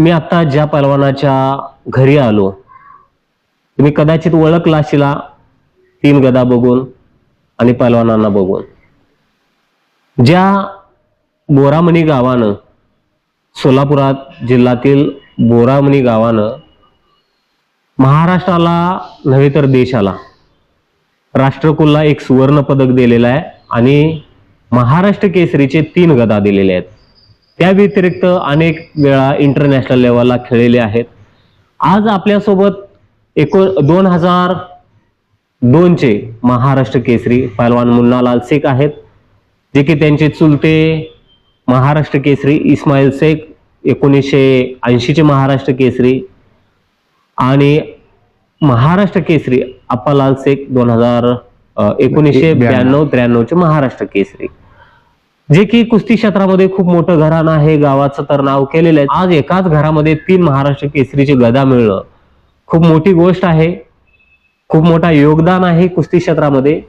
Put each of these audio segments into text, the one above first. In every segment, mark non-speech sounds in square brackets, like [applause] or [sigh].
मी आता ज्या पलवानाच्या घरी आलो तुम्ही कदाचित ओळखला अशिला तीन गदा बघून आणि पलवानांना बघून. ज्या बोरामणी गावानं सोलापुरात जिल्ह्यातील बोरामणी गावानं महाराष्ट्राला नव्हे तर देशाला राष्ट्रकुलला एक सुवर्ण पदक दिलेलं आहे आणि महाराष्ट्र केसरीचे तीन गदा दिलेले आहेत. त्या व्यतिरिक्त अनेक वेळा इंटरनॅशनल लेवलला खेळलेले आहेत. आज आपल्यासोबत एको दोन हजार दोनचे महाराष्ट्र केसरी पैलवान मुन्नालाल शेख आहेत जे की त्यांचे चुलते महाराष्ट्र केसरी इस्माईल शेख एकोणीसशे ऐंशीचे महाराष्ट्र केसरी आणि महाराष्ट्र केसरी अप्पालाल शेख दोन हजार एकोणीसशे ब्याण्णव त्र्याण्णवचे महाराष्ट्र केसरी. जे की कुस्ती क्षेत्रामध्ये खूप मोठं घराणं आहे गावाचं तर नाव केलेलं आहे. आज एकाच घरामध्ये तीन महाराष्ट्र केसरीचे गदा मिळणं खूप मोठी गोष्ट आहे. खूप मोठा योगदान आहे कुस्ती क्षेत्रामध्ये.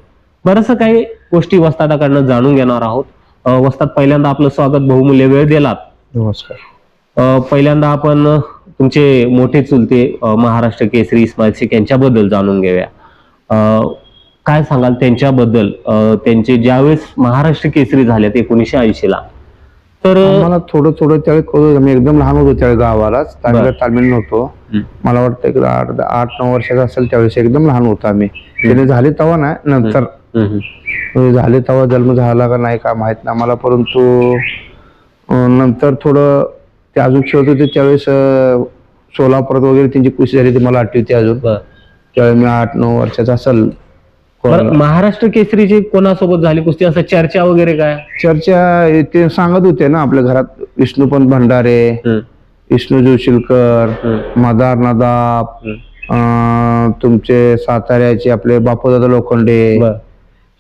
बरंचसं काही गोष्टी वस्तादाकडनं जाणून घेणार आहोत. अं, वस्ताद पहिल्यांदा आपलं स्वागत बहुमूल्य वेळ दिलात. नमस्कार. पहिल्यांदा आपण तुमचे मोठे चुलते महाराष्ट्र केसरी इस्माईल शेख यांच्याबद्दल जाणून घेऊया. अ, काय सांगाल त्यांच्याबद्दल? त्यांचे ज्यावेळेस महाराष्ट्र केसरी झाल्यात एकोणीसशे ऐंशी ला तर मला थोडं थोडं त्यावेळी होतं. मी एकदम लहान होतो त्यावेळी गावालाच. तालमीला तालमील नव्हतो. मला वाटतं एक आठ आठ नऊ वर्षाचा असेल त्यावेळेस एकदम लहान होतो आम्ही. त्याने झाले तेव्हा नाही नंतर. म्हणजे झाले तेव्हा जन्म झाला का नाही का माहीत नाही मला परंतु नंतर थोडं ते अजून खेळत होते त्यावेळेस सोलापुरात वगैरे त्यांची कुस्ती झाली ती मला आठवते अजून. त्यावेळी मी आठ नऊ वर्षाचा असेल. बरं, महाराष्ट्र केसरीची कोणासोबत झाली कुस्ती? असं चर्चा वगैरे काय? चर्चा ते सांगत होते ना आपल्या घरात विष्णुपंत भंडारे विष्णू जोशीलकर मदार नदाब. अं, तुमचे साताऱ्याचे आपले बापूदादा लोखंडे बर.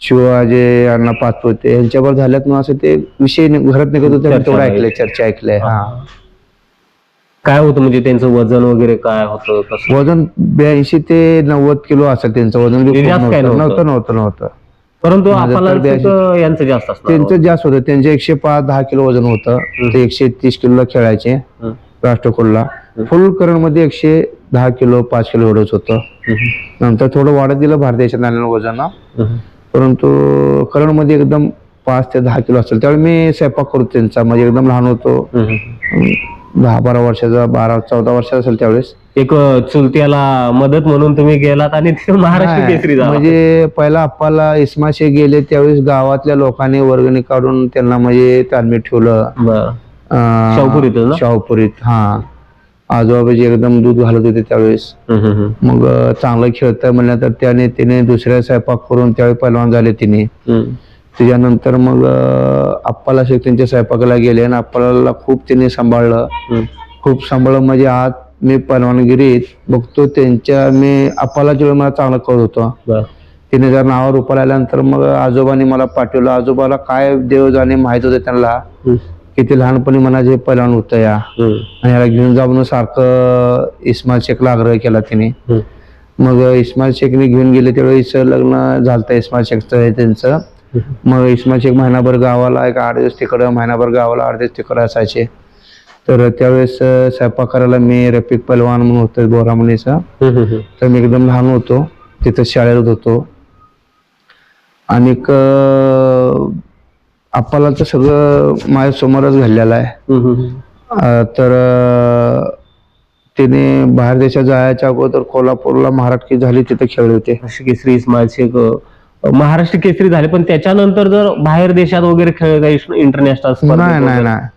शिवाजी अण्णा पाचपुते यांच्यावर झाल्यात मग असं ते विषय नि- घरात निघत होते तेवढं. ऐकलंय चर्चा ऐकलंय. हा. काय होतं म्हणजे त्यांचं वजन वगैरे काय होतं? कसं? वजन ब्याऐंशी ते नव्वद किलो असेल त्यांचं वजन बी ते खूप जास्त काय नव्हतं? नव्हतं? नव्हतं परंतु माझं तर आपल्याला ब्याऐंशी- यांचं जास्त असणार त्यांचं जास्त होतं. त्यांचे एकशे पाच दहा किलो वजन होतं. ते एकशे तीस किलोला खेळायचे राष्ट्रकुलला. फुल करणमध्ये एकशे दहा किलो पाच किलो एवढंच होतं. नंतर थोडं वाढत दिलं भारतीय नाण्यानं वजन. परंतु करणमध्ये एकदम पाच ते दहा किलो असेल. त्यावेळी मी स्वयंपाक करतो त्यांचा. म्हणजे एकदम लहान होतो. दहा बारा वर्षाचा बारा चौदा वर्षाचा असेल त्यावेळेस. एक चुलत्याला मदत म्हणून तुम्ही गेलात आणि महाराष्ट्र केसरी झाला. म्हणजे पहिला आप्पाला इस्माशे गेले त्यावेळेस गावातल्या लोकांनी वर्गणी काढून त्यांना म्हणजे तालमीत ठेवलं. बरं. अं, शाहूपुरीतच ना? शाहूपुरीत हा. आजोबाजी एकदम दूध घालत होते त्यावेळेस. हम्म, हम्म, मग अं, चांगलं खेळतंय म्हणलं तर त्याने तिने दुसऱ्या स्वयंपाक करून त्यावेळी पहिलवान झाले तिने. हम्म. त्याच्यानंतर मग आप्पाला शेख त्यांच्या स्वयंपाकाला गेले आणि आप्पाला खूप तिने सांभाळलं. खूप सांभाळलं म्हणजे आज मी परवानगिरीत बघतो त्यांच्या मी आप्पाला जेव्हा मला चांगलं कळत होतं. तिने जर नावावर रुपाला आल्यानंतर मग आजोबांनी मला पाठवलं आजोबाला काय देव जाणे माहीत होतं त्यांना. किती लहानपणी मना जे पहिलवान होतं या. आणि याला घेऊन जा म्हणून सारखं इस्माईल शेखला आग्रह केला तिने. मग इस्माईल शेखने घेऊन गेले त्यावेळेस लग्न झालं इस्माईल शेखचं हे त्यांचं मग इस्माईल शेख महिनाभर गावाला एक आठ दिवस तिकडं महिनाभर गावाला आठ दिवस तिकडं असायचे. तर त्यावेळेस स्वयंपाक करायला मी रफिक पलवान म्हणून होतो बोरामणीचा तर मी एकदम लहान होतो तिथं शाळेत होतो. आणि आपल्याला तर सगळं माझ्या समोरच घडलेलं आहे. तर तिने बाहेर देशात जायच्या अगोदर कोल्हापूरला महाराष्ट्र झाली तिथे खेळले होते. केसरी इस्माईल शेख महाराष्ट्र केसरी झाले पण त्याच्यानंतर जर बाहेर देशात वगैरे खेळ इंटरनॅशनल नाही नाही नाही.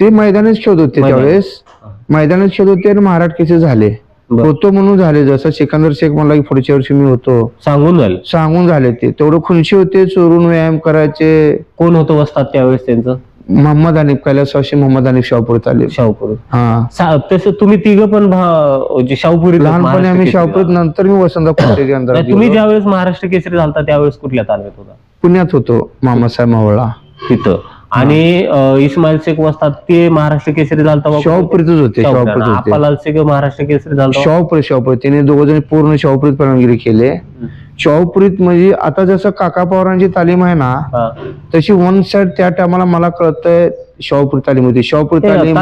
ते मैदानीच खेळत होते. त्यावेळेस. मैदानीत खेळत होते आणि महाराष्ट्र केसे झाले. होतो म्हणून झाले. जसं सिकंदर शेख म्हणला की पुढच्या वर्षी मी होतो. सांगून झालं. सांगून झाले ते. तेवढं खुनशी होते चोरून व्यायाम करायचे. कोण होतं वसतात त्यावेळेस त्यांचं? मोहम्मद हनीफ कैलासवाशी मोहम्मद हनीफ शाहपूर आले. शाहूपुरी. हा. सा- तसं तुम्ही तिघं पण भा- जे शाहूपुरी लहानपणी आम्ही शाहपूर नंतर मी वसंत [coughs] अंधारात तुम्ही गेलो. ज्यावेळेस महाराष्ट्र केसरी झालता त्यावेळेस कुठल्या तालमीत होता? पुण्यात होतो मामासाहेब मावळा. तिथं. आणि अ, इस्माईल शेख वसतात ते महाराष्ट्र केसरी झालता बघ. शाहपुरीतच होते शाहूपुरी. शाहपुरीत होते. आप्पालाल शेख महाराष्ट्र केसरी झालता बघ. शाहपुरी शाहपुरी. तिने दोघ जण पूर्ण शाहपुरीत परवानगिरी केले. शाहपुरीत म्हणजे आता जसं काका पवारांची तालीम आहे ना हा. तशी वन साइड त्या टायमाला मला कळतंय शाहूपूर तालीम होती शाहूपूर तालीम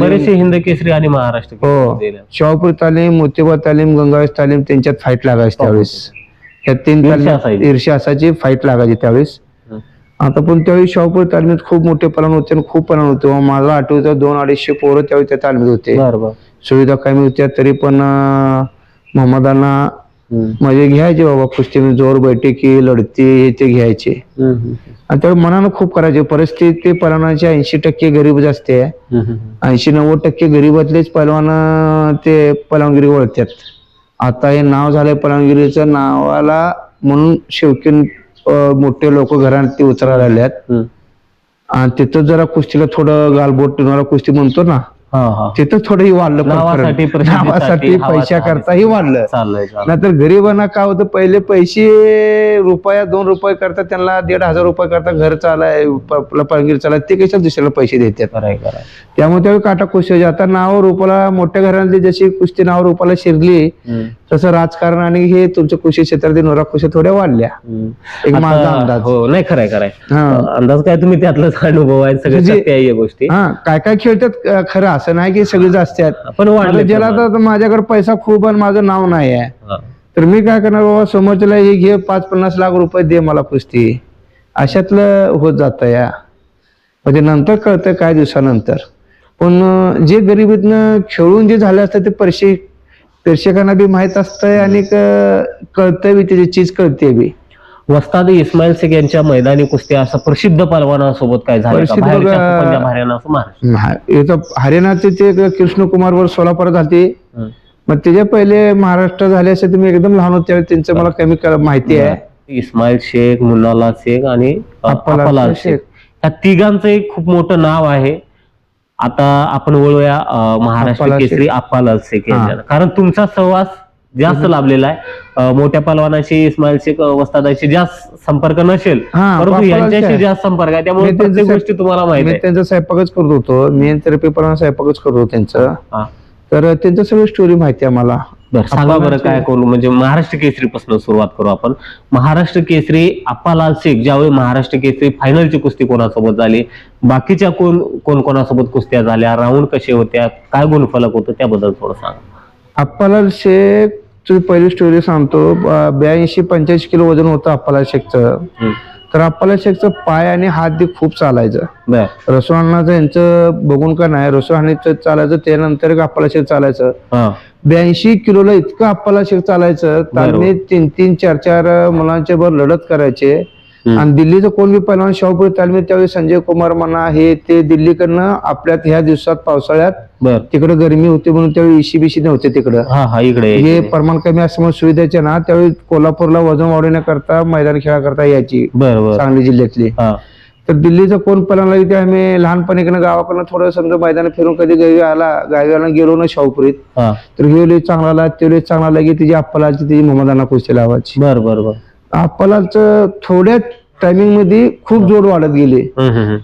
बरेचसे हिंद केसरी आणि महाराष्ट्र हो. शाहूपूर तालीम मोतीबाग तालीम गंगावेश तालीम त्यांच्यात फाईट लागायची त्यावेळेस त्या तीन तालीम. ईर्ष्या असायची फाईट लागायची त्यावेळेस हं. आता पण त्यावेळी शाहूपूर तालमीत खूप मोठे पलान होते आणि खूप पलान होते मला आठवतं दोन अडीचशे पोरं त्यावेळी त्या तालमीत होते सुविधा कमी होत्या तरी पण मोहम्मदांना हम्म. म्हणजे घ्यायचे बाबा कुस्ती जोर बैठकी लढती हे ते घ्यायचे. आणि त्यावेळी मनानं खूप करायचे. परिस्थिती पलवानाची ऐंशी टक्के असते हम्म, हम्म. ऐंशी नव्वद टक्के गरीबातलेच पलवान ते पलवानगिरी ओळखतात आता हे नाव झालंय पलवानगिरीचं नावाला म्हणून शेवकीन मोठे लोक घरात ते उतरायला. आणि तिथं जरा कुस्तीला थोडं गालबोट कुस्ती म्हणतो ना तिथं थोडंही वाढलं. नावासाठी, हवा पैशाकरताही वाढलं. नाहीतर गरीबांना काय होतं पहिले पैसे रुपया दोन रुपये करता त्यांना दीड हजार रुपये करता घर चालाय प- आपलं पलंगीर चालाय ते कशा दुसऱ्याला पैसे देतात त्यामुळे त्यावेळी काटा कुस्ती. आता नाव रूपाला मोठ्या घरातली जशी कुस्ती नाव रूपाला शिरली तसं राजकारण आणि हे तुमच्या कृषी क्षेत्रातील नोरा कुस्ती थोड्या वाढल्या. एक माझा अंदाज. हो नाही खरंय खरंय. हा. अंदाज काय तुम्ही त्यातलाच अनुभव आहे सगळे म्हणजे- गोष्टी. हा काय काय खेळतात खरं असं नाही की सगळेच असतात. पण वाढले आता ज्याला आता माझ्याकडे पैसा खूप आणि माझं नाव नाही आहे. तर मी काय करणार बाबा समोरच्याला हे घे पाच पन्नास लाख रुपये दे मला कुस्ती. अशातलं होत जातं या. म्हणजे नंतर कळतं काय दिवसानंतर. पण जे गरिबीतनं खेळून जे झालं असतं ते परशे प्रेक्षकांना बी माहीत असतंय आणि कळतंय बी त्याची चीज कळते बी. वस्ताद इस्माईल शेख यांच्या मैदानी कुस्त्या असं प्रसिद्ध पलवानासोबत काय झालं हरियाणाचे ते कृष्णकुमारवर सोलापुरात झालते. हम्म. मग त्याच्या पहिले महाराष्ट्र झाले असे तुम्ही एकदम लहान होते त्यांचं मला कमी माहिती आहे. इस्माईल शेख मुन्नालाल शेख आणि. शेख. या तिघांचं एक खूप मोठं नाव आहे. आता आपण वळूया महाराष्ट्र केसरी अप्पालाल शेख हा. यांच्या कारण तुमचा सहवास जास्त लाभलेला आहे. मोठ्या पलवानाशी इस्माईल शेख वस्तादाशी जास्त संपर्क नसेल हा, परंतु यांच्याशी शेख. जास्त संपर्क आहे. त्यामुळे मी त्यांचं प्रत्येक गोष्टी तुम्हाला माहिती मी आहे. त्यांचा स्वयंपाकच करत होतो. मी थेरपी पण स्वयंपाकच करत होतो त्यांचं. हा. तर त्यांचं सगळं स्टोरी माहिती आहे मला. बरं सांगा बरं अप्पालाल काय. करू? म्हणजे महाराष्ट्र केसरी पासून सुरुवात करू आपण. महाराष्ट्र केसरी अप्पालाल शेख ज्यावेळी महाराष्ट्र केसरी फायनलची कुस्ती कोणासोबत झाली? बाकीच्या कोण कोण कोणासोबत कुस्त्या झाल्या? राऊंड कसे होत्या काय गुणफलक होतं? त्याबद्दल थोडं सांगा. अप्पालाल शेख ची पहिली स्टोरी सांगतो ब्याऐंशी पंच्याऐंशी किलो वजन होतं अप्पालाल शेखचं. हम्म. तर अप्पालाल शेखचं पाय आणि हात बी खूप चालायचं. बर. रसोहानाचं यांचं बघून का नाही रसोहानीचं चालायचं त्यानंतर अप्पालाल शेख चालायचं? हा. ब्याऐंशी किलोला इतकं अप्पालाल शेख चालायचं. त्यांनी तीन तीन चार चार मुलांच्या वर लढत करायचे. आणि दिल्लीचं कोण बी पहिलवान शाहपूर तालमीत त्यावेळी संजय कुमार म्हणा हे ते दिल्लीकडनं आपल्यात ह्या दिवसात पावसाळ्यात तिकडे गरमी होती म्हणून त्यावेळी इशी बिशी नव्हते तिकडं. हा हा इकडे हे. प्रमाण कमी असल्यामुळे सुविधेचे ना त्यावेळी कोल्हापूरला वजन वाढवण्याकरता मैदान खेळाकरता यायची. सांगली जिल्ह्यातली. तर दिल्लीचं कोण पलांना इथे आम्ही लहानपणीकडनं गावाकडनं थोडं समजा मैदान फिरून कधी गावी आला गावी आला गेलो ना शाहपुरीत हा. तर ह्यो लय चांगला आला त्यो लय चांगला आला की तिची अप्पलाची तिची मोहम्मदाना कुस्ती लावायची बर बर बर. अप्पलाचं थोड्या टायमिंगमध्ये खूप जोर वाढत गेले.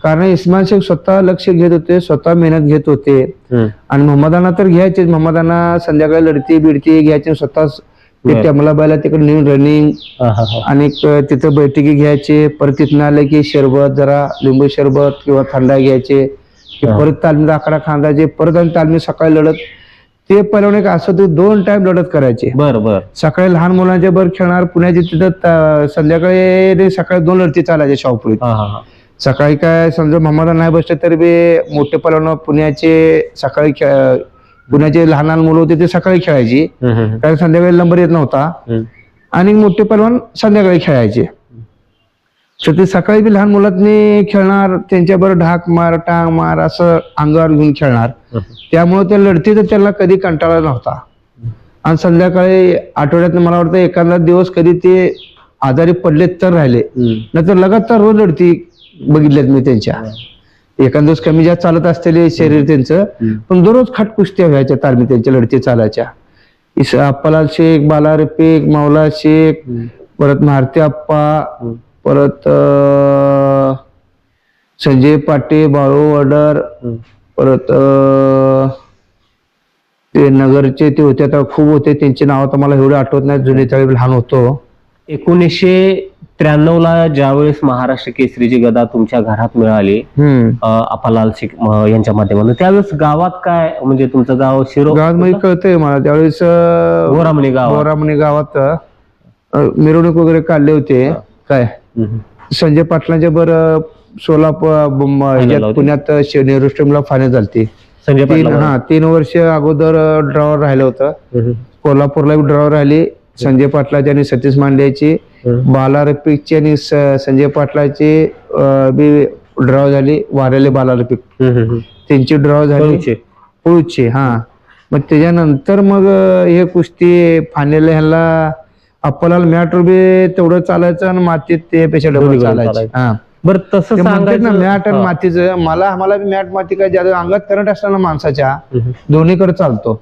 कारण इस्माईल शेख स्वतः लक्ष घेत होते स्वतः मेहनत घेत होते. आणि मोहम्मदाना तर घ्यायचे मोहम्मदाना संध्याकाळी लढती बिडती घ्यायचे स्वतःच ते बरं. टॅमला बायला तिकडे नेऊन रनिंग. आणि तिथं बैठकी घ्यायचे परत तिथनं आलं की सरबत जरा लिंबू सरबत किंवा थंडा घ्यायचे की. परत तालमीत आकडा खांदायचे परत आणि तालमी सकाळी लढत ते एक असं ते दोन टाइम लढत करायचे बर बर सकाळी लहान मुलांच्या बर खेळणार पुण्याची तिथं संध्याकाळी सकाळी दोन लढती चालायचे शाहपुरीत सकाळी काय समजा मोहम्मद नाही बसले तरी बी मोठे पलवान पुण्याचे सकाळी खेळ पुण्याचे लहान लहान मुलं होते ते सकाळी खेळायची. कारण संध्याकाळी नंबर येत नव्हता. आणि मोठे पलवान संध्याकाळी खेळायचे. तर ते सकाळी बी लहान मुलांनी खेळणार त्यांच्याबरोबर ढाक मार टांग मार असं अंगावर घेऊन खेळणार. त्यामुळे त्या लढतीचा त्यांना कधी कंटाळा नव्हता. आणि संध्याकाळी आठवड्यात मला वाटतं एखादा दिवस कधी ते आजारी पडले तर राहिले. नाहीतर लगातार रोज लढती बघितल्यात मी त्यांच्या. एखाद दिवस कमी जास्त चालत असलेले शरीर त्यांचं. पण दररोज खट कुस्त्या व्हायच्या तालमी त्यांच्या लढती चालायच्या इस अप्पालाल शेख बाला रफिक मावला शेख. परत मारती अप्पा हम्म. परत संजय पाटे बाळू वडर. परत ते नगरचे ते होते आता खूप होते त्यांची नावं तर मला एवढे आठवत नाही जुने त्यावेळी लहान होतो एकोणीसशे त्र्याण्णव ला ज्यावेळेस महाराष्ट्र केसरीची गदा तुमच्या घरात मिळाली हम्म. अं, आपालाल शेख अं, यांच्या माध्यमातून त्यावेळेस गावात काय म्हणजे तुमचं गाव शिरो गावात मध्ये कळतंय मला त्यावेळेस गोरामणी गाव बोरामणी गावात मिरवणूक वगैरे काढले होते. काय? संजय पाटलांच्या बर सोलापूर. पुण्यात शे- नेहरू स्टेडियमला फायनल झालती. संजय पाटील हा तीन वर्ष अगोदर ड्रॉवर राहिलं होतं. कोल्हापूरला ड्रॉवर राहिली. संजय पाटलाची आणि सतीश मांडेची बालारपिकची आणि संजय पाटलाची बी ड्रॉ झाली वारेले बालारपिक. त्यांची ड्रॉ झाली. पुळूची. हा. मग त्याच्यानंतर मग हे कुस्ती फानेल ह्याला अप्पालाल मॅटवर बी तेवढं चालायचं आणि मातीत ते पेशा डबल चालायचं. हा. बरं तसं म्हणतात ना सांगायचं मॅट आणि मातीचं. मला आम्हाला मॅट माती काय ज्यादा अंगात करंट असताना माणसाच्या दोन्हीकडे चालतो.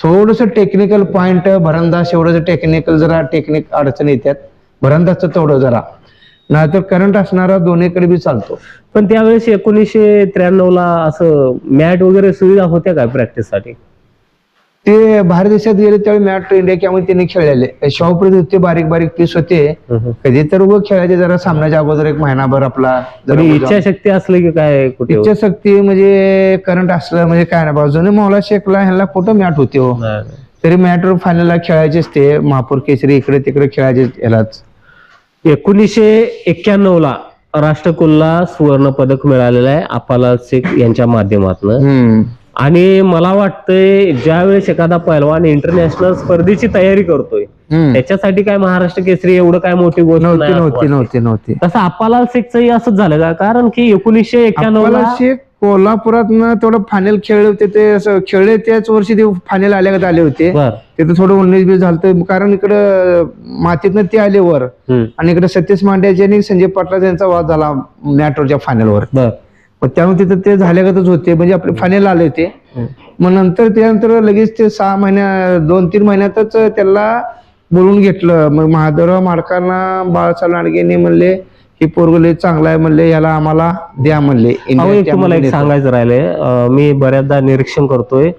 थोडस टेक्निकल पॉइंट भरंदास एवढं टेक्निकल जरा टेक्निक अडचण येतात. भरंदासचं तेवढं जरा. नाहीतर करंट असणारा दोन्हीकडे बी चालतो. पण त्यावेळेस एकोणीसशे त्र्याण्णव ला असं मॅट वगैरे सुविधा होत्या काय प्रॅक्टिससाठी? ते बाहेर देशात गेले त्यावेळी मॅट इंडिया त्यामुळे त्यांनी खेळलेले. शाहूपुरीत होते बारीक बारीक पीस होते. कधी तर उभं खेळायचे जरा सामन्याच्या अगोदर एक महिनाभर आपला जरा तरी उभं जाऊन. इच्छाशक्ती असली की काय कुठे इच्छा शक्ती म्हणजे करंट असलं म्हणजे काय नाही. बाजूने मौला शेखला ह्याला कुठं मॅट होते हो. नाही. तरी मॅटवर फायनलला खेळायचेच ते. महापूर केसरी इकडे तिकडे खेळायचे ह्यालाच. एकोणीसशे एक्क्याण्णव ला राष्ट्रकुलला सुवर्ण पदक मिळालेलं आहे आपाला शेख यांच्या माध्यमातून आणि मला वाटतंय ज्यावेळेस एखादा पैलवान इंटरनॅशनल स्पर्धेची तयारी करतोय. त्याच्यासाठी काय महाराष्ट्र केसरी एवढं काय मोठी गोष्ट नव्हती नव्हती. नव्हती तसं आपालाल शेखचंही असंच झालं का कारण की एकोणीसशे एक्क्याण्णव शेख कोल्हापुरात तेवढं फायनल खेळले होते ते असं खेळले त्याच वर्षी ते फायनल आल्यागत आले होते. बर. तिथं थोडं उन्नीस बीस झालं कारण इकडं मातीतनं ते आले वर. हम्म. आणि इकडे सतीश मांड्याचे आणि संजय पाटला यांचा वाद झाला मॅटवरच्या फायनलवर बर. मग त्यामुळे तिथं ते झाल्यागतच होते म्हणजे आपले फायनल आले होते. मग नंतर त्यानंतर लगेच ते सहा महिन्या दोन तीन महिन्यातच त्याला बोलून घेतलं. मग महादेवराव माडकांना बाळासाहेब लांडगेंनी म्हणले ही पोरगले चांगला आहे म्हणले याला आम्हाला द्या म्हणले. अहो इंडिया एक तुम्हाला एक सांगायचं राहिलंय. अं, मी बऱ्याचदा निरीक्षण करतोय.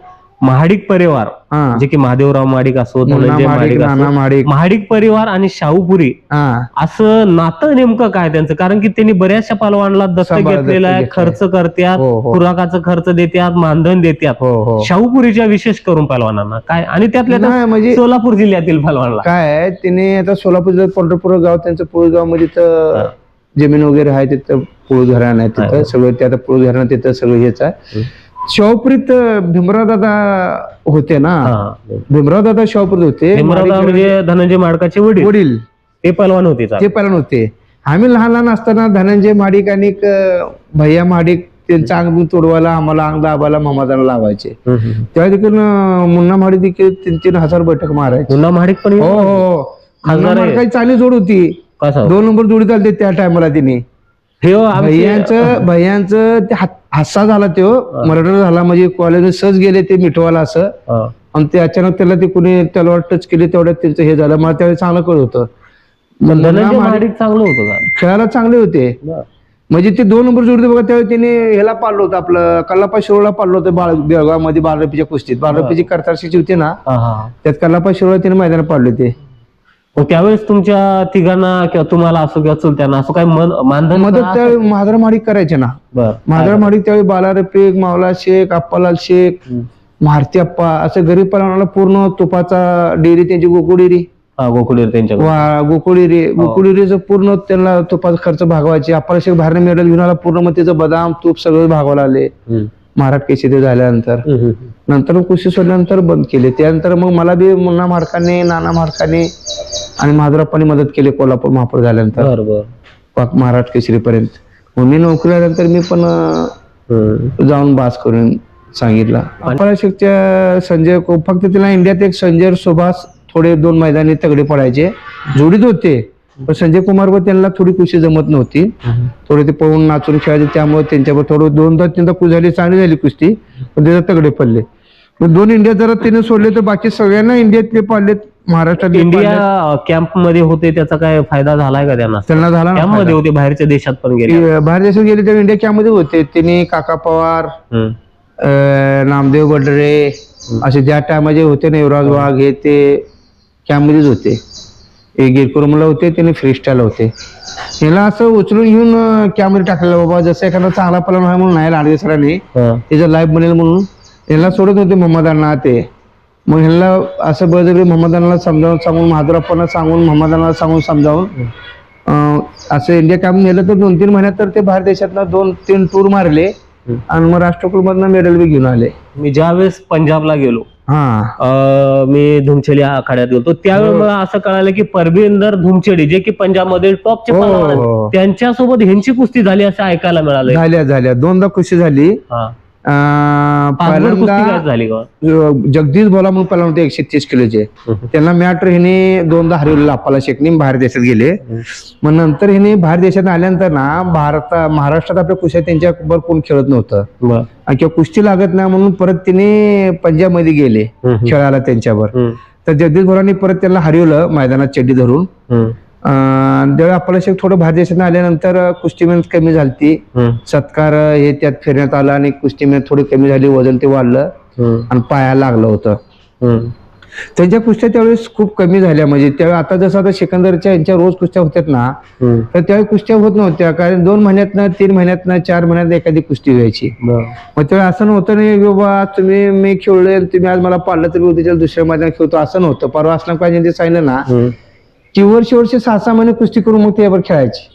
महाडिक परिवार हा. जे की महादेवराव महाडिक असो मुन्ना माडिक महाडिक नाना असो माडिक महाडिक. परिवार आणि शाहूपुरी हा. असं नातं नेमकं काय त्यांचं? कारण की त्यांनी बऱ्याचशा पालवानला दत्तक सांभाळ घेतलेलं आहे घेतलंय. खर्च करतात हो, हो. खुराकाचा खर्च देतात मानधन देतात हो हो. शाहूपुरीच्या विशेष करून पहलवानांना काय? आणि त्यातल्या त्यात नाही म्हणजे सोलापूर जिल्ह्यातील पहलवानला काय आहे, तिने आता सोलापूर पंढरपूर गाव त्यांचं पुळगावमध्ये तर जमीन वगैरे आहे तिथं पुळ धरण आहे तिथं सगळं ते आता पुळ धरण तिथं सगळं हेच आहे. शाहूपुरीत भीमराव दादा होते ना? हा. भीमराव दादा शाहूपुरीत होते म्हणजे धनंजय माडकाचे वडील. वडील. ते पहलवान होते चाल. ते पहिला होते. आम्ही लहान लहान असताना धनंजय माडिक आणि भैया माडिक त्यांचं अंग तोडवायला आम्हाला अंग दाबायला मामादाला लावायचे. तेव्हा देखील मुन्ना माडिक देखील तीन तीन हजार बैठक मारायचे. पुन्हा महाडिक पण हो हो हो. खासदार. काही चांगली जोड होती. कसं दोन नंबर जोडीत आले त्या टायमाला तिने. हे हो, आमचे- भैयांचं भैयांचं ते हात- हादसा झाला तो. मर्डर झाला म्हणजे कॉलेज सहज गेले ते मिठवाला असं. हा. आणि ते अचानक त्याला ते कुणी तलवार टच केली तेवढ्यात त्यांचं हे झालं. मला त्यावेळी चांगलं कळत होतं. पण धनंजय मुन्ना माडिक महाडिक चांगलं होतं का? खेळायला चांगले होते. बरं. म्हणजे ते दोन नंबर जोडीत बघा त्यावेळी त्याने ह्याला पाडलं होतं आपलं कल्लापा शिरोळला पाडलं होतं बाळ बेळगावमध्ये बालरपीच्या कुस्तीत बालरपीची करतारशीची होती ना. हा, हा. त्यात कल्लापा शिरोळला त्याने मैदानात पाडले होते. मग त्यावेळेस तुमच्या तिघांना किंवा तुम्हाला असो किंवा चुलत्यांना असं काय मन मानधन मदत त्यावेळी महादर माडिक करायचे ना. बर माडिक त्यावेळी बालारपीक मावला शेख अप्पालाल शेख मारती अप्पा असं गरीब पालनाला पूर्ण तुपाचा डेअरी त्यांची गोकुळ डेअरी हा गोकुळीर त्यांच्या वा गोकुळी गोकुळीचं पूर्ण त्यांना तुपाचा खर्च भागवायचे. अप्पाला शेख बाहेर मेडल घेऊन आला पूर्ण मग त्याचं बदाम तूप सगळं भागवायला आले. महाराज केशी झाल्यानंतर. हम्म, हम्म. नंतर कुस्ती सोडल्यानंतर बंद केले. त्यानंतर मग मला बी मुन्ना माडकाने नाना माडकाने आणि महादराप्पाने मदत केली कोल्हापूर महापौर झाल्यानंतर. पाक महाराज केसरीपर्यंत. मग मी नोकरी आल्यानंतर मी पण अं. जाऊन बास करून सांगितलं. अपालाशिकच्या संजय को- फक्त तिला इंडियात एक संजय सुभाष थोडे दोन मैदानी तगडे पडायचे जोडीत होते. पण संजय कुमार व त्यांना थोडी कुशी जमत नव्हती. थोडे ते पळून नाचून खेळायचे त्यामुळे त्यांच्यावर थोडं दोनदा तीनदा कुस्ती झाली चांगली झाली कुस्ती पण त्याच्यात तगडे पडले. मग दोन इंडिया जरा तिने सोडले तर बाकी सगळ्यांना इंडियातले पाडलेत. महाराष्ट्रातले इंडिया. कॅम्पमध्ये होते त्याचा काय फायदा झालाय का त्यांना? त्यांना झाला कॅम्पमध्ये होते बाहेरच्या देशात पण गेले. बाहेर देशात गेले तेव्हा इंडिया कॅम्पमध्ये होते. तिने काका पवार नामदेव गडरे असे ज्या टायमाचे होते ना युवराज वाघ हे ते कॅम्पमध्येच होते. हे गिरकुरमला होते त्याने फ्री स्टाईल होते. याला असं उचलून घेऊन कॅमेरे टाकलेला बाबा जसं एखादा चांगला पलन आहे म्हणून नाही लाडगे सरांनी. त्याचं लाईव्ह बनेल म्हणून. यांना सोडत होते मोहम्मद अण्णा ते. मग ह्यांना असं बळजबरी मोहम्मद अण्णाला समजावून सांगून महादुराप्पांना सांगून मोहम्मद अण्णाला सांगून समजावून असं इंडिया कॅम्प नेलं तर दोन तीन महिन्यात तर ते बाहेर देशातनं दोन तीन टूर मारले आणि मग राष्ट्रकुलमधनं मेडल बी घेऊन आले. मी ज्यावेळेस पंजाबला गेलो हा. मी धुमचेली आखाड्यात गेलो. त्यावेळी मला असं कळालं की परबिंदर धुमचेडी जे की पंजाबमध्ये टॉपचे हो, हो. त्यांच्यासोबत ह्यांची कुस्ती झाली असं ऐकायला मिळालंय. झाल्या झाल्या. दोनदा खुशी झाली. झाली का? जगदीश बोला म्हणून पहिला होते एकशे तीस किलोचे. [laughs] त्यांना मॅटर हिने दोनदा हरवलेलं अप्पाला शेकनी बाहेर देशात गेले. मग नंतर हिने बाहेर देशात आल्यानंतर ना भारत महाराष्ट्रात आपल्या कुस्त्या त्यांच्या बरोबर कोण खेळत नव्हतं. किंवा कुस्ती लागत नाही म्हणून परत तिने पंजाबमध्ये गेले हम्म. खेळायला त्यांच्यावर. तर जगदीश बोरांनी परत त्यांना हरवलं मैदानात चड्डी धरून. त्यावेळी आपला थोडं देशात आल्यानंतर कुस्ती मेहनत कमी झाली. सत्कार हे त्यात फिरण्यात आला आणि कुस्ती मेहनत थोडी कमी झाली वजन ते वाढलं. आणि पायाला लागलं होतं. त्यांच्या कुस्त्या त्यावेळेस खूप कमी झाल्या म्हणजे त्यावेळी आता जसं आता सिकंदरच्या यांच्या रोज कुस्त्या होत्यात ना. तर त्यावेळी कुस्त्या होत नव्हत्या कारण दोन महिन्यातनं तीन महिन्यातनं चार महिन्यात एखादी कुस्ती व्हायची. मग त्यावेळी असं नव्हतं नाही बाबा तुम्ही मी खेळलोय आणि तुम्ही आज मला पाडलं तरी उद्याच्या दुसऱ्या मैदानात खेळतो असं नव्हतं परवा असलं पाहिजे ते सांगितलं ना की वर्षी वर्षी सहा सहा महिने कुस्ती करून मग त्यावर खेळायची.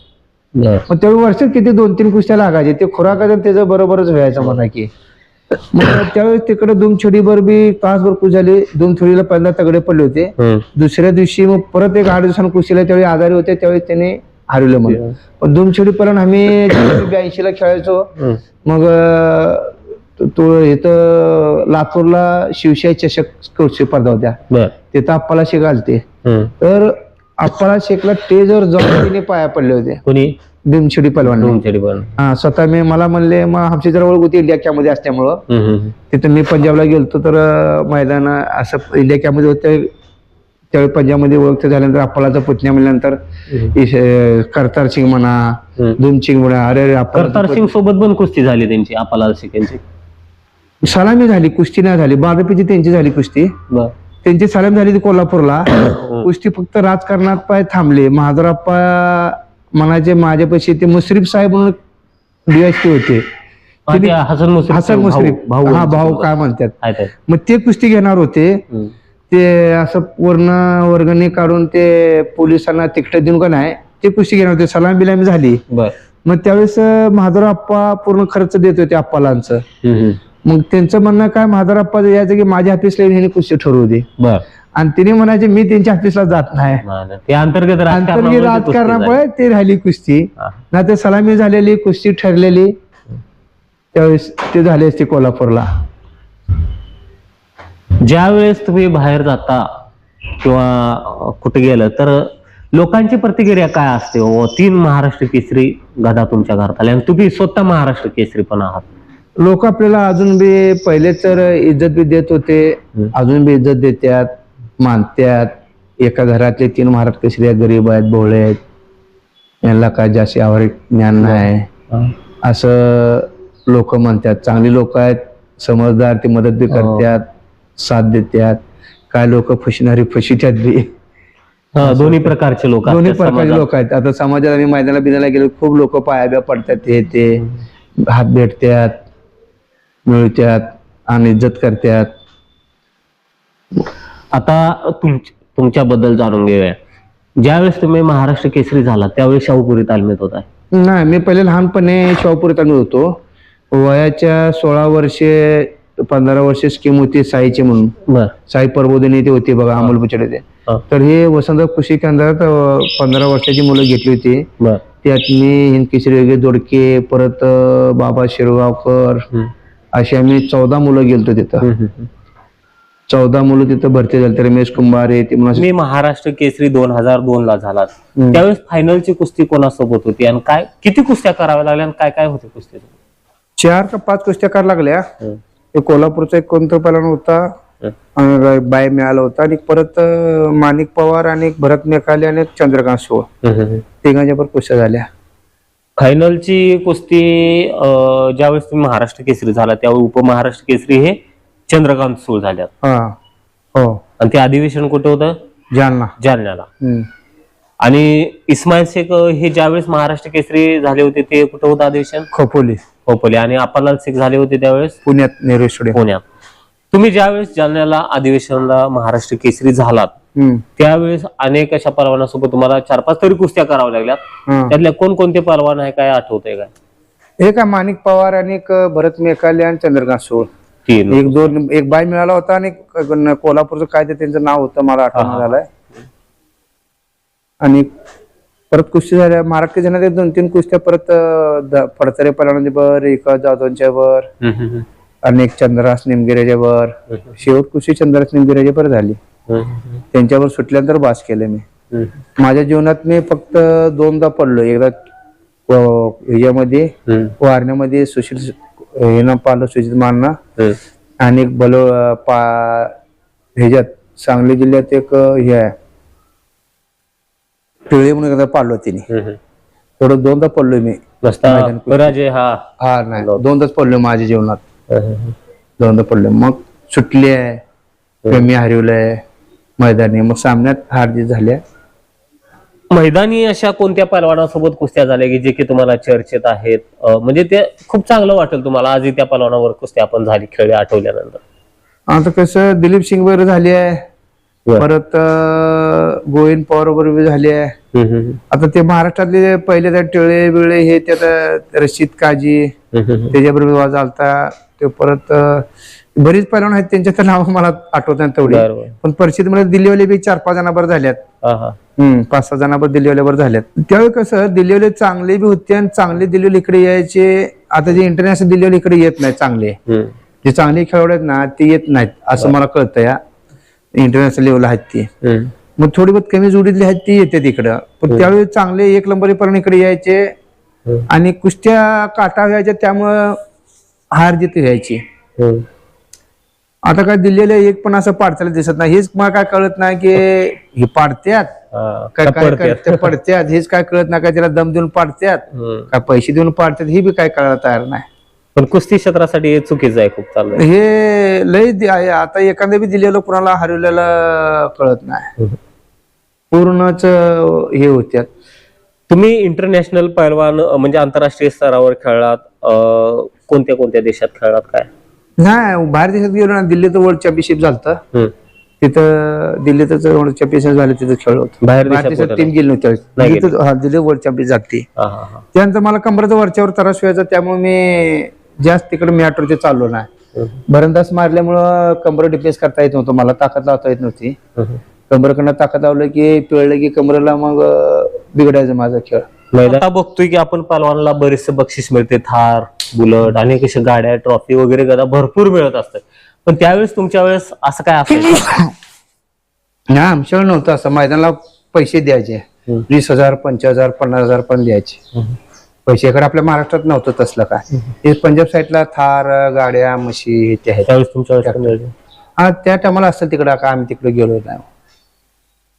मग त्यावेळी वर्षात किती दोन तीन कुस्त्या लागायचे ते खुराकाचं त्याचं बरोबरच व्हायचं म्हणा की मग त्यावेळेस तिकडे दुमछडीवर बी तासभर कुस झाली दुमछडीला पहिल्यांदा तगडे पडले होते. दुसऱ्या दिवशी मग परत एक आठ दिवसांनी कुस्तीला त्यावेळी आजारी होते त्यावेळी त्याने हरवलं मग पण दुमछडी पर्यंत आम्ही ब्याऐंशी ला खेळायचो. मग तो इथं लातूरला शिवशाही चषक स्पर्धा होत्या. तिथं आप्पाला शेक आलते हम्म. तर आप्पाला शेकला टेजवर जाऊन तिने पाया पडले होते. कोणी? भीमछडी पलवान. धुमचेडी पण हा स्वतः मी मला म्हणले मग आमची जर ओळख होती इंडिया कॅमध्ये असल्यामुळं. हम्म. हम्म. तिथं मी पंजाबला गेलतो तर अं, मैदान असं इंडिया कॅमध्ये होते त्यावेळी पंजाबमध्ये ओळख झाल्यानंतर अप्पालाचा पुतण्या म्हणल्यानंतर करतार सिंग म्हणा हम्म. धूम सिंग म्हणा अरे अरे करतार अप्पाला सिंग सोबत पण कुस्ती झाली त्यांची आपाला शिकेंची सलामी झाली कुस्ती नाही झाली बारापीची त्यांची झाली कुस्ती. बर. त्यांची सलामी झाली ती कोल्हापूरला. [coughs] कुस्ती फक्त राजकारणात पाय थांबले. महादराप्पा म्हणायचे माझ्यापाशी ते मुश्रीफ साहेब म्हणून डीएसपी होते. हसन मुश्रीफ हसन भाऊ- मुश्रीफ. भाऊ हा भाऊ काय म्हणतात. मग ते कुस्ती घेणार होते. ते असं वर्ण वर्गणी काढून ते पोलिसांना तिकट देऊन का नाही ते कुस्ती घेणार होते. सलामी बिलामी झाली. मग त्यावेळेस महादर आप्पा पूर्ण खर्च देत होते. हम्म. मग त्यांचं म्हणणं काय महादर आप्पा यायचं की माझ्या ऑफिसला कुस्ती ठरवू दे. आणि तिने म्हणायचे मी त्यांच्या ऑफिसला जात नाही. ते अंतर्गत अंतर्गत राजकारणामुळे ती राहिली कुस्ती. ना ते सलामी झालेली कुस्ती ठरलेली त्यावेळेस ते झाले असते कोल्हापूरला. ज्या वेळेस तुम्ही बाहेर जाता किंवा कुठे गेलं तर लोकांची प्रतिक्रिया काय असते? हो तीन महाराष्ट्र केसरी गदा तुमच्या घरात आल्या. आणि तुम्ही स्वतः महाराष्ट्र केसरी पण आहात. लोक आपल्याला अजून बी पहिले तर इज्जत बी देत होते. अजून बी इज्जत देतात. मानत्यात. एका घरातले तीन महाराज केसरी आहेत? गरीब आहेत भोळे आहेत. यांना काय जास्त व्यावहारिक ज्ञान नाही. असं लोक म्हणतात. चांगली लोक आहेत समजदार ती मदत बी हो. करतात साथ देतात. काय लोक फसणारी फशीतात बी. हा, दोन्ही प्रकारचे लोक दोन्ही प्रकारचे. लोक आहेत. आता समाजात आम्ही मैदानाला बिनाला गेलो खूप लोक पाया बिया पडतात हे ते. हात भेटतात मिळतात आणि इज्जत करतात. आता तुम तुमच्याबद्दल जाणून घेऊया. ज्यावेळेस तुम्ही महाराष्ट्र केसरी झाला त्यावेळेस शाहूपुरी तालमीत होता. नाही मी पहिले लहानपणे शाहपुरीत आणत होतो. वयाच्या सोळा वर्षे पंधरा वर्षे स्कीम होती साईची म्हणून. साई प्रबोधिनी ते होती बघा अमोल पुचडे ते. तर हे वसंत कृषी केंद्रात पंधरा वर्षाची मुलं घेतली होती. त्यात मी हिंद केसरी वगैरे दोडके परत बाबा शिरगावकर. अशी आम्ही चौदा मुलं गेलतो तिथं. चौदा मुलं तिथं भरती झाली रमेश कुंभारे ते तुम्ही महाराष्ट्र केसरी दोन हजार दोन ला झालात. हम्म. त्यावेळेस फायनलची कुस्ती कोणासोबत होती? आणि काय किती कुस्त्या कराव्या लागल्या आणि काय काय होते कुस्ती चार का पाच कुस्त्या करायला लागल्या. एक कोल्हापूरचा एक कोणतं पहिला होता बाय मिळाला होता. आणि परत माणिक पवार आणि एक भरत मेकाले आणि एक चंद्रकांत हम्म. तिघांच्या पण कुस्त्या झाल्या. फायनलची कुस्ती ज्यावेळेस तुम्ही महाराष्ट्र केसरी झाला त्यावेळी उपमहाराष्ट्र केसरी हे चंद्रकांत सूळ झाल्यात. हा हो. आणि ते अधिवेशन कुठे होतं? जालना. जालन्याला. हम्म. आणि इस्माईल शेख अं, हे ज्यावेळेस महाराष्ट्र केसरी झाले होते ते कुठं होतं अधिवेशन? खोपोली. खोपोली. आणि अप्पालाल शेख झाले होते त्यावेळेस? पुण्यात नेहरू स्टेडियम. पुण्यात. तुम्ही ज्यावेळेस जालन्याला अधिवेशनला महाराष्ट्र केसरी झालात हम्म. त्यावेळेस अनेक अशा पलवानासोबत तुम्हाला चार पाच तरी कुस्त्या कराव्या लागल्यात. हं. त्यातल्या कोणकोणते पलवान आहे काय आठवतंय काय? एक आहे माणिक पवार आणि एक भरत मेकाले आणि चंद्रकांत सोळ तीन एक दोन एक बाय मिळाला होता आणि कोल्हापूरचं काय ते त्यांचं नाव होतं मला आठवण. झालंय. आणि परत कुस्ती झाल्या महाराष्ट्र जनात दोन तीन कुस्त्या परत फडतरे पलांच्या वर एका जाधवांच्या वर आणि एक चंद्रास निमगिऱ्याच्या वर. शेवट कुस्ती चंद्रास निमगिऱ्याच्या वर झाली. त्यांच्यावर सुटल्यानंतर बास केले मी. माझ्या जीवनात मी फक्त दोनदा पडलो एकदा हम्म, वारण्यामध्ये सुशील हे पाहिलं सुजित मानना. आणि एक बलो पा ह्याच्यात सांगली जिल्ह्यात एक हे आहे. पिवळे म्हणून एकदा पाडलो तिने. थोडं दोनदा पडलोय मी. पराजय हा. हा नाही. दोनदाच पडलोय माझ्या जीवनात. दोनदा पडलोय. मग सुटली आहे. कमी हरवलंय. मैदानी. मग सामन्यात हार जीत झाल्या मैदानी अशा कोणत्या पलवानासोबत कुस्त्या झाल्या की जे की तुम्हाला चर्चेत आहेत? म्हणजे ते खूप चांगलं वाटेल तुम्हाला. आजही त्या पलवानावर कुस्ती आपण झाली खेळली आठवल्यानंतर. आता कसं दिलीप सिंग बरोबर झाली आहे. परत गोविंद पवार बरोबर झाली आहे. आता ते महाराष्ट्रातले पहिले त्या टिळे बिळे हे त्यात रशीद काजी. त्याच्याबरोबर वाज आलता. ते परत बरीच पैलवान आहेत. त्यांच्या तर नाव मला आठवत नाही तेवढी. पण परिस्थिती मध्ये दिल्लीवाले बी चार पाच जणांवर झाल्यात. पाच सहा जणांवर दिल्लीवाल्यावर झाल्यात. त्यावेळी कसं दिल्लीवाले चांगले बी होते आणि चांगले दिल्लीवाले इकडे यायचे. आता जे इंटरनॅशनल दिल्लीवाले इकडे येत नाहीत चांगले. जे चांगले खेळाडू आहेत ना ते येत नाहीत असं मला कळतं या इंटरनॅशनल लेवल आहेत ती. मग थोडी बहुत कमी जोडीतली आहेत ती येते तिकडं पण त्यावेळी चांगले एक नंबरीपर्यंत इकडे यायचे. आणि कुस्त्या काटा व्हायच्या त्यामुळं हार जीत व्हायची. आता काय दिल्लीला एक पण असं पाडताना दिसत नाही हेच मला काय कळत नाही की हे पाडत्यात. काय काय पडत्यात. हेच काय कळत नाही काय त्याला दम देऊन पाडत्यात. काय पैसे देऊन पाडतात हे बी काय कळायला तयार नाही पण कुस्ती क्षेत्रासाठी हे चुकीचं आहे खूप चाललंय हे लय दि- आहे. आता एखाद्या बी दिलेलं कुणाला हरवलेलं कळत नाही. पूर्णच हे होत्यात तुम्ही इंटरनॅशनल पैलवान अं, म्हणजे आंतरराष्ट्रीय स्तरावर खेळलात अं, कोणत्या कोणत्या देशात खेळलात काय नाही बाहेर देशात गेलो ना दिल्लीत वर्ल्ड चॅम्पियनशिप झालं. तिथं दिल्लीतच वर्ल्ड चॅम्पियनशिप झाले तिथं खेळलो होतो. बाहेर देशात टीम गेली नव्हती. हा, दिल्ली वर्ल्ड चॅम्पियन जाते. त्यानंतर मला कमराचा वरच्यावर त्रास व्हायचा त्यामुळे मी जास्त तिकडे मॅटरचे चाललो नाही. भरंदास मारल्यामुळं कंबर डिफेन्स करता येत नव्हतं. मला ताकद लावता येत नव्हती. हम्म. कंबरकडनं ताकद लावलं की पिळलं की कमरेला मग बिघडायचं माझा खेळ. आता बघतोय की आपण पलवानला बरेचसे बक्षीस मिळते थार बुलट अनेक अशा गाड्या ट्रॉफी वगैरे गदा भरपूर मिळत असतात. पण त्यावेळेस तुमच्या वेळेस असं काय असायचं [coughs] नाही आमच्याकडे नव्हतं असं. मैदानाला पैसे द्यायचे. वीस हजार पंचवीस हजार पन्नास हजार पण द्यायचे. पैसे इकडे आपल्या महाराष्ट्रात नव्हतं तसलं काय. हे पंजाब साईडला थार गाड्या म्हशी ते आहेत. त्यावेळेस तुमच्या. हा त्या टायमाला असतं तिकडं का आम्ही तिकडे गेलो नाही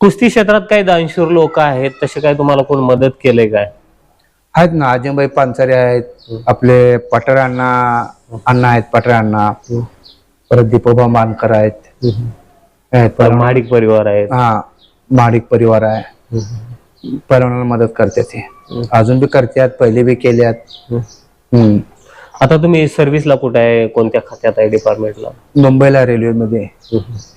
कुस्ती क्षेत्रात काही दानशूर लोक आहेत तसे काय तुम्हाला कोण मदत केलंय काय? आहेत ना अजयबाई पानसरे आहेत आपले पठार अण्णा अण्णा आहेत पठार अण्णा परत दीपोबा मानकर आहेत. आहेत पर महाडिक परिवार आहेत. हा महाडिक परिवार आहे. परवाना मदत करते ते. अजून बी करतात पहिले बी केल्यात. हम्म. आता तुम्ही सर्व्हिसला कुठे आहे? कोणत्या खात्यात आहे डिपार्टमेंटला मुंबईला रेल्वेमध्ये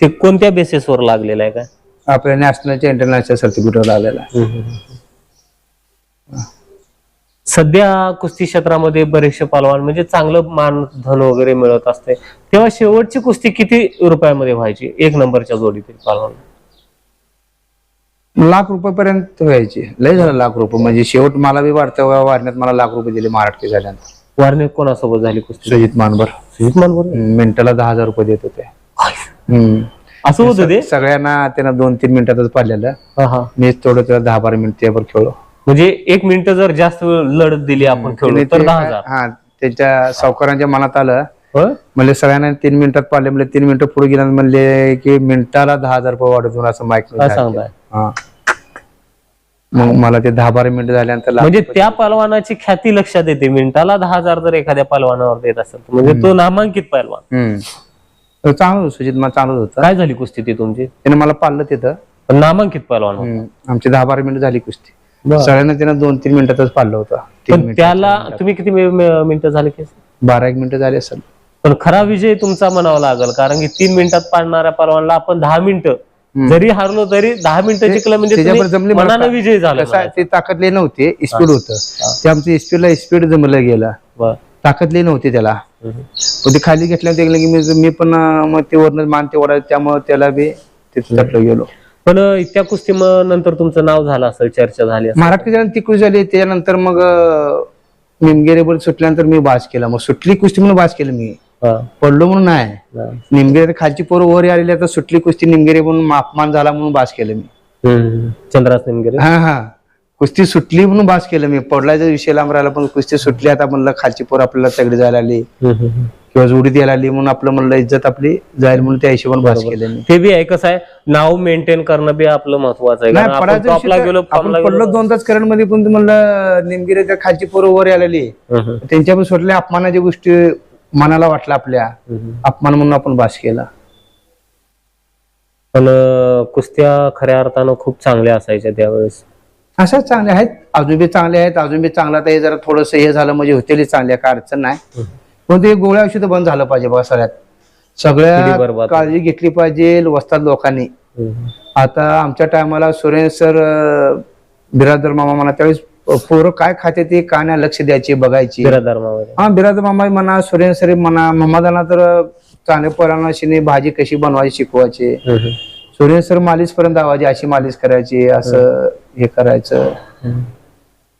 ते कोणत्या बेसिसवर लागलेलं आहे काय? आपल्या नॅशनलच्या इंटरनॅशनल सर्टिफिकेट आलेला आहे. सध्या कुस्ती क्षेत्रामध्ये बरेचसे पलवान म्हणजे चांगलं मान धन वगैरे मिळत असते. तेव्हा शेवटची कुस्ती किती रुपयामध्ये व्हायची? एक नंबरच्या जोडीतील पलवान. लाख रुपयापर्यंत व्हायचे. लय झालं लाख रुपये. म्हणजे शेवट मला बी वाढतं वाढण्यात मला लाख रुपये दिले महाराष्ट्र झाल्यानंतर. वारणे कोणासोबत झाली कुस्ती? सुजित मानभर. सुजित मानवर मिनिटाला दहा हजार रुपये देत होते. हम्म. असं होतं ते? सगळ्यांना त्यांना दोन तीन मिनिटातच पाडलेलं. हा हा. मीच थोडं त्याला दहा बारा मिनिट त्यावर खेळलो. म्हणजे एक मिनिट जर जास्त वेळ लढत दिली आपण खेळलो तर दहा हजार. हा त्यांच्या सावकारांच्या मनात आलं. होय? म्हणजे सगळ्यांना तीन मिनिटात पाडले. म्हणजे तीन मिनिटं पुढे गेला म्हणले की मिनिटाला दहा हजार रुपये वाढवून असं माईक काय सांगताय. मग मला ते दहा बारा मिनिटं झाल्यानंतर म्हणजे त्या पलवानाची ख्याती लक्षात येते. मिनिटाला दहा हजार जर एखाद्या पलवानावर देत असेल तर. म्हणजे तो नामांकित पलवान. हम्म. चांगलं होतं सुजित मला चांगलं होतं काय झाली कुस्ती ती तुमची त्याने मला पाडलं तिथं पण नामांकित होता. हम्म. आमची दहा बारा मिनिटं झाली कुस्ती बरं. सगळ्यांना त्यानं दोन तीन मिनिटातच पाडलं होतं तीन पण त्याला चार. तुम्ही किती मि- मि- मिनिटं झाले की बारा एक मिनिटं झाली असेल पण खरा विजय तुमचा म्हणावा लागेल कारण की तीन मिनिटात पाडणाऱ्या परवानला आपण दहा मिनिटं हम्म. जरी हारलो तरी दहा मिनिटं जिंकलं म्हणजे त्याच्यावर तुम्ही जमली मनानं का? विजय झाला कसं आहे, ते ताकदले नव्हते स्पीड होतं ते आमचं स्पीडला स्पीड जमलं गेलं बरं. ताकदले नव्हते त्याला. ते खाली गेलं की मी मी पण मग ते वरनं मान ते ओढायचं त्यामुळे त्याला बी तिथं तटलं गेलो. पण इतक्या कुस्ती मग नंतर तुमचं नाव झालं असेल चर्चा झाली महाराष्ट्र ती कुस्ती झाली त्याच्यानंतर मग निमगेरेवर सुटल्यानंतर मी बास केला. मग सुटली कुस्ती म्हणून बास केलं मी. पडलो म्हणून नाही. निमगेरे खालची पोरं वर आलेली तर सुटली कुस्ती निमगेरे म्हणून अपमान झाला म्हणून बास केलं मी. चंद्रास निमगिरे? हा हा. कुस्ती सुटली म्हणून बास केलं मी. पडलायचा विषय लांब राहिला पण कुस्ती सुटली आता म्हणलं खालची पोर आपल्याला तगडी जायला आली. किंवा जोडी द्यायला आली म्हणून आपलं म्हणलं इज्जत आपली जाईल म्हणून त्या हिशोबाने बास केलं मी. ते बी आहे कसं आहे नाव मेंटेन करणं बी आपलं महत्वाचं आहे. कारण आपण टॉपला गेलो पडलो दोन तास करंटमध्ये पण म्हणलं निमगिरे त्या खालची पोरं वर यायला आली हम्म, हम्म, त्यांच्या पण सुटल्या अपमानाच्या गोष्टी मनाला वाटल्या आपल्या. अपमान म्हणून आपण बास केला. पण कुस्त्या खऱ्या अर्थानं खूप चांगल्या असायच्या त्यावेळेस. अशाच चांगले आहेत. अजून बी चांगले आहेत अजून बी चांगला तर हे जरा थोडंसं हे झालं म्हणजे होतेली चांगल्या काय अडचण नाही. पण ते गोळ्या औषध बंद झालं पाहिजे बघा सगळ्यात. सगळ्या. काळजी घेतली पाहिजे वस्तात लोकांनी. आता आमच्या टायमाला सुरेश सर बिरादर मामा म्हणा त्यावेळेस पोरं काय खाते ते काय नाही लक्ष द्यायचे बघायची. बिरादर मावळे. हा बिरादर मामा म्हणा सुरेश सर म्हणा मामादाना तर चांगल्या पोरांना शिने भाजी कशी बनवायची शिकवायची. सुरेश सर मालिश पर्यंत आवाजी अशी मालिश करायची असं हे करायचं.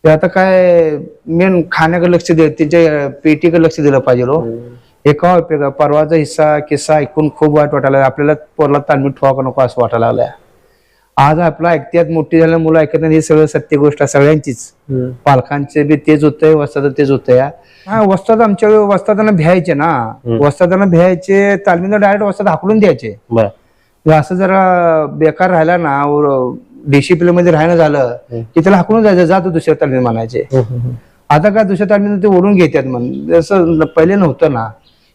ते आता काय मेन खाण्याकडे लक्ष दे त्याच्या पेटीकडे लक्ष दिलं पाहिजे हो. एका उपयोग परवाचा हिस्सा किस्सा ऐकून खूप वाईट वाटायला. आपल्याला पोरला तालमीत ठेवा का नको असं वाटायला लागलंय. आज आपला ऐकत्यात मोठी झाल्या मुलं ऐकत नाही ही सगळं सत्य गोष्ट सगळ्यांचीच. पालकांचे बी तेच होतंय वस्ताद तेच होतंय. हा वस्ताद आमच्या वस्तादांना भ्यायचे ना. वस्तादांना भ्यायचे तालमीला डायरेक्ट वस्ताद हाकलून द्यायचे. बरं. असं जरा बेकार राहिला ना डिसिप्लिनमध्ये राहणं झालं की त्याला हाकलून जायचं जातो दुसऱ्या तालमीत म्हणायचे. आता काय दुसऱ्या तालमीत ते ओढून घेतात म्हण. जसं पहिले नव्हतं ना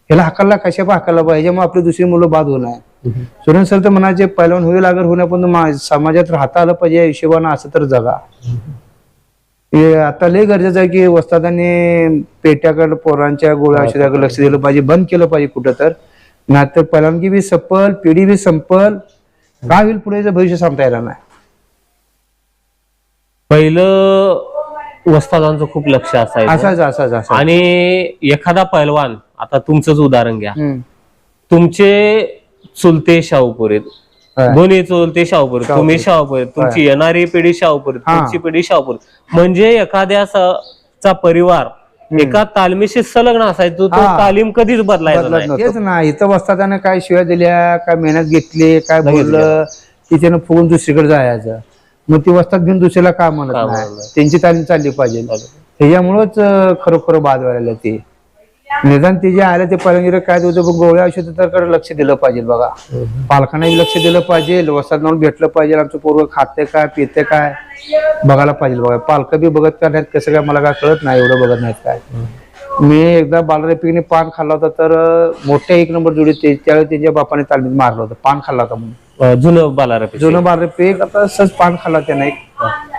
ह्याला हाकाला कशा पण हाकाला पाहिजे मग आपली दुसरी मुलं बाद होणार. सुरेश सर तर म्हणायचे पहिलवान होईल अगर होण्यापर्यंत मा- समाजात राहता आलं पाहिजे या हिशोबानं असं तर जगा. आता लय गरजेचं आहे की वस्तादांनी पेट्याकडे पोरांच्या गोळ्या औषधाकडे लक्ष दिलं पाहिजे बंद केलं पाहिजे कुठं तर. नाहीतर पहिलवानगी बी सपल पिढी बी संपल. काय होईल पुढे? भविष्य सांगता येणार नाही. पहिलं वस्तादांचं खूप लक्ष असायचं. असाच असाच असा आणि एखादा पैलवान आता तुमचंच उदाहरण घ्या. तुमचे चुलते शाहूपुरीत हा. दोन्ही चुलते शाहूपुरीत तुम्ही शाहूपुरीत. तुमची येणारी पिढी शाहूपुरीत. तुमची पिढी शाहूपुरीत. म्हणजे एखाद्या स- चा परिवार एका तालमीशी संलग्न असायचा तो हा. तालीम कधीच बदलायचा नाही. तेच ना इथं वस्तादाने काय शिव्या दिल्या काय मेहनत घेतली काय बोललं की त्यानं फुगून दुसरीकडे जायचं. मग ती वस्तात घेऊन दुसऱ्याला काय म्हणत नाही. त्यांची तालीम चालली पाहिजे. त्याच्यामुळंच अं, खरोखर बाद व्हायला ती. निदान ते जे आलं ते पहिल्यांदा काय होतं पण गोळ्या औषध तर कडे लक्ष दिलं पाहिजे बघा. पालकांनाही लक्ष दिलं पाहिजे जाऊन भेटलं पाहिजे आमचं पोरग खाते काय पिते काय बघायला पाहिजे बघा. पालक बी बघत काय नाहीत कसं काय मला काय कळत नाही एवढं बघत नाहीत काय. मी एकदा बालरेपीने पान खाल्ला होता तर मोठ्या एक नंबर जोडी ते त्यावेळी त्यांच्या बापाने तालमीत मारलं होतं पान खाल्ला होता म्हणून. जुनं बालारपी जुनं बालरेपी एक आता सहज पान खाल्ला त्याने एक.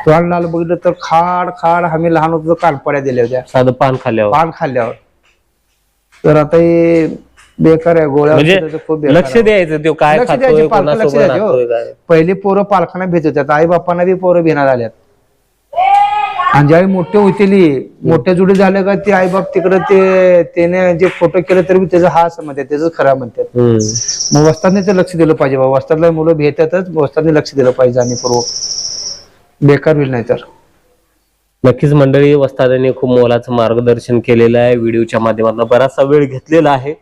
तोंड लाल बघितलं तर खाड खाड आम्ही लहान होतो कानपड्या दिल्या होत्या. साधं पान खाल्ल्यावर. पान खाल्ल्यावर. तर आता हे बेकार आहे गोळ्या म्हणजे औषधाचं खूप बेकार लक्ष आहे. द्यायचं तो काय लक्ष खातोय द्यायचे, पालकं लक्ष कोणासोबत द्यायचे, हो. राहतोय काय पहिले पोरं पालकांना भेट होत्यात आई बापांना बी पोरं भिणार आल्यात आणि ज्यावेळी मोठे होतेली मोठ्या जुडी झाल्या का ते आई बाप तिकडे ते त्याने जे फोटो केलं तरी बी त्याचा हा असं म्हणतात त्याचं खरा म्हणतात हम्म. मग वस्तादने ते लक्ष दिलं पाहिजे बाबा वस्तादला मुलं भेटतातच वस्तादने लक्ष दिलं पाहिजे जाणीवपूर्वक बेकार होईल नाही तर नक्कीच मंडळी वस्तादांनी खूप मोलाचं मार्गदर्शन केलेलं आहे. व्हिडिओच्या माध्यमातून बराचसा वेळ घेतलेला आहे.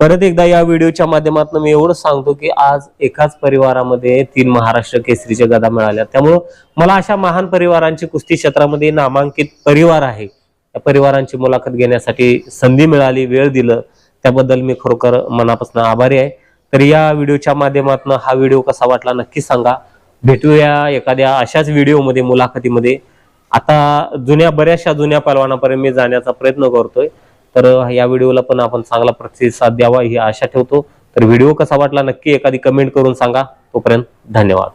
परत एकदा या व्हिडिओच्या माध्यमातून मी एवढं सांगतो की आज एकाच परिवारामध्ये तीन महाराष्ट्र केसरीच्या गदा मिळाल्या. त्यामुळं मला अशा महान परिवारांची कुस्ती क्षेत्रामध्ये नामांकित परिवार आहे. या परिवारांची मुलाखत घेण्यासाठी संधी मिळाली वेळ दिलं. त्याबद्दल मी खरोखर मनापासून आभारी आहे. तर या व्हिडिओच्या माध्यमातून हा व्हिडिओ कसा वाटला नक्की सांगा. भेटूया एखाद्या अशाच व्हिडिओमध्ये मुलाखतीमध्ये. आता जुन्या बऱ्याचशा जुन्या पलवानापर्यंत मी जाण्याचा प्रयत्न करतोय. तर या व्हिडिओला पण आपण चांगला प्रतिसाद द्यावा ही आशा ठेवतो. तर व्हिडिओ कसा वाटला नक्की एखादी कमेंट करून सांगा. तोपर्यंत धन्यवाद.